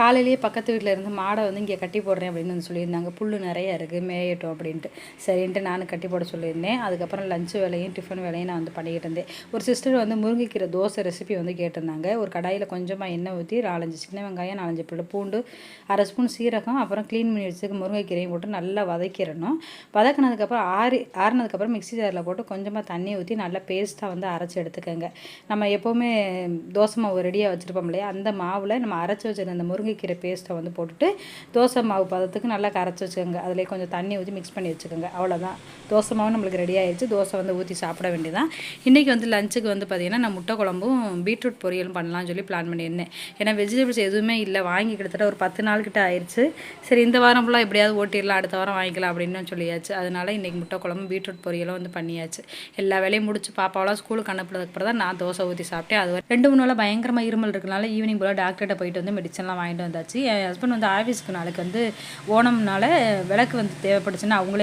காலையிலேயே பக்கத்து வீட்டில் இருந்து மாடை வந்து இங்கே கட்டி போடுறேன் அப்படின்னு வந்து சொல்லியிருந்தாங்க. புல் நிறைய இருக்குது மேயட்டும் அப்படின்ட்டு. சரின்ட்டு நானும் கட்டி போட சொல்லியிருந்தேன். அதுக்கப்புறம் லஞ்சு வேலையும் டிஃபன் வேலையும் நான் வந்து பண்ணிக்கிட்டு இருந்தேன். ஒரு சிஸ்டர் வந்து முருங்கைக்கீரை தோசை ரெசிபி வந்து கேட்டிருந்தாங்க. ஒரு கடாயில் கொஞ்சமாக எண்ணெய் ஊற்றி நாலஞ்சு சின்ன வெங்காயம் நாலஞ்சு பிள்ளை பூண்டு அரை ஸ்பூன் சீரகம் அப்புறம் க்ளீன் பண்ணி வச்சுக்க முருங்கைக்கீரையும் போட்டு நல்லா வதக்கிடணும். வதக்கினதுக்கப்புறம் ஆறி ஆறினதுக்கப்புறம் மிக்ஸி ஜாரில் போட்டு கொஞ்சமாக தண்ணி ஊற்றி நல்லா பேஸ்ட்டாக வந்து அரைச்சி எடுத்துக்கோங்க. நம்ம எப்போவுமே தோசை மாவு ரெடியாக வச்சுருப்போம் இல்லையா? அந்த மாவில் நம்ம அரைச்சி வச்சிருந்த அந்த முருங்கை முருங்கைக்கீரை பேஸ்ட்டை வந்து போட்டுட்டு தோசை மாவு பதத்துக்கு நல்லா கரைச்சி வச்சுக்கோங்க. அதிலே கொஞ்சம் தண்ணி ஊற்றி மிக்ஸ் பண்ணி வச்சுக்கோங்க. அவ்வளோதான் தோசை மாவு நம்மளுக்கு ரெடி ஆயிடுச்சு தோசை வந்து ஊற்றி சாப்பிட வேண்டியதான் இன்றைக்கி வந்து லஞ்சுக்கு வந்து பார்த்திங்கன்னா நான் முட்டை குழம்பும் பீட்ரூட் பொரியலும் பண்ணலாம்னு சொல்லி பிளான் பண்ணியிருந்தேன். ஏன்னா வெஜிடபிள்ஸ் எதுவுமே இல்லை. வாங்கி கிட்டத்தட்ட ஒரு பத்து நாள் கிட்ட ஆயிடுச்சு சரி இந்த வாரம் ஃபுல்லாக எப்படியாவது ஓட்டிடலாம் அடுத்த வாரம் வாங்கிக்கலாம் அப்படின்னு சொல்லியாச்சு. அதனால் இன்றைக்கி முட்டை குழம்பு பீட்ரூட் பொரியலும் வந்து பண்ணியாச்சு. எல்லா வேலையும் முடிச்சு பாப்பாவெல்லாம் ஸ்கூலுக்கு அனுப்புனதுக்கு அப்புறம் தான் நான் தோசை ஊற்றி சாப்பிட்டேன். அது ரெண்டு மூணு நாளாக பயங்கரமாக இருமல் இருக்கனால ஈவினிங் போல் டாக்டர்கிட்ட போயிட்டு வந்து மெடிசன்லாம் வாங்கிட்டு வந்தாச்சு. என் ஹஸ்பண்ட் வந்து ஆஃபீஸ்க்கு நாளைக்கு வந்து ஓணம்னால விளக்கு வந்து தேவைப்படுச்சுன்னா அவங்களே